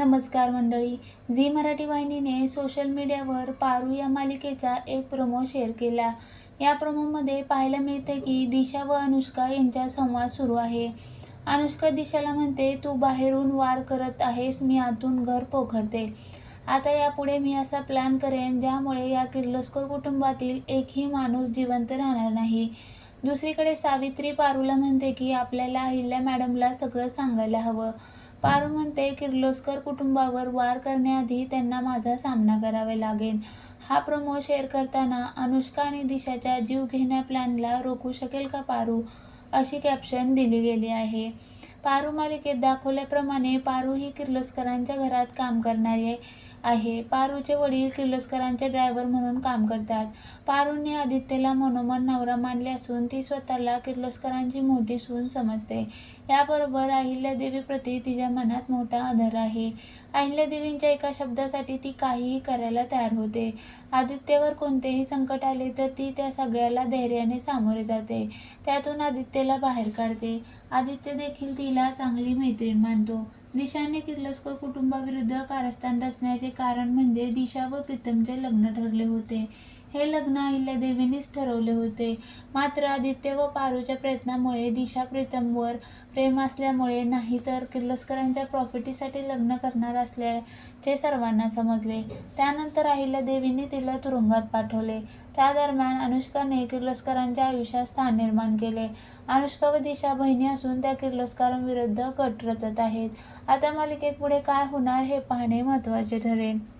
नमस्कार मंडळी. Zee Marathi वाहिनीने social मीडियावर पारू या मालिकेचा एक प्रोमो शेअर केला. या प्रोमोमध्ये पाहायला मिळते की दिशा व अनुष्का यांचा संवाद सुरू आहे. अनुष्का दिशाला म्हणते तू बाहेरून वार करत आहेस मी आतून घर पोखरते. आता यापुढे मी असा प्लॅन करेन ज्यामुळे या किर्लोस्कर कुटुंबातील एकही माणूस जिवंत राहणार नाही. दुसरीकडे सावित्री पारूला म्हणते की आपल्याला अहिल्या मॅडमला सगळं सांगायला हवं. पारू म्हणते किर्लोस्कर कुटुंबावर वार करण्याआधी त्यांना माझा सामना करावा लागेल. हा प्रोमो शेअर करताना अनुष्का आणि दिशाच्या जीव घेण्या प्लॅनला रोखू शकेल का पारू? अशी कॅप्शन दिली गेली आहे. पारू मालिकेत दाखवल्याप्रमाणे पारू ही किर्लोस्करांच्या घरात काम करणारी आहे. आहे. पारूचे वडील किर्लोस्करांचे ड्रायव्हर म्हणून काम करतात. पारूने आदित्यला मनोमन नवरा मानले असून ती स्वतःला किर्लोस्करांची मोठी सून समजते. याबरोबर अहिल्यादेवीप्रती तिच्या मनात मोठा आदर आहे. अहिल्यादेवींच्या एका शब्दासाठी ती काहीही करायला तयार होते. आदित्यवर कोणतेही संकट आले तर ती त्या सगळ्याला धैर्याने सामोरे जाते. त्यातून आदित्यला बाहेर काढते. आदित्य देखील तिला चांगली मैत्रीण मानतो. दिशाने किर्लोस्कर कुटुंबाविरुद्ध कारस्थान रचण्याचे कारण म्हणजे दिशा व प्रीतमचे लग्न ठरले होते. हे लग्न अहिल्यादेवीनेच ठरवले होते. मात्र आदित्य व पारूच्या प्रयत्नामुळे दिशा प्रीतमवर प्रेम असल्यामुळे नाही तर किर्लोस्करांच्या प्रॉपर्टीसाठी लग्न करणार असल्याचे सर्वांना समजले. त्यानंतर अहिल्यादेवीने तिला तुरुंगात पाठवले. त्या दरम्यान अनुष्काने किर्लोस्करांच्या आयुष्यात स्थान निर्माण केले. अनुष्का व दिशा बहिणी असून त्या किर्लोस्करांविरुद्ध कट रचत आहेत. आता मालिकेत पुढे काय होणार हे पाहणे महत्त्वाचे ठरेल.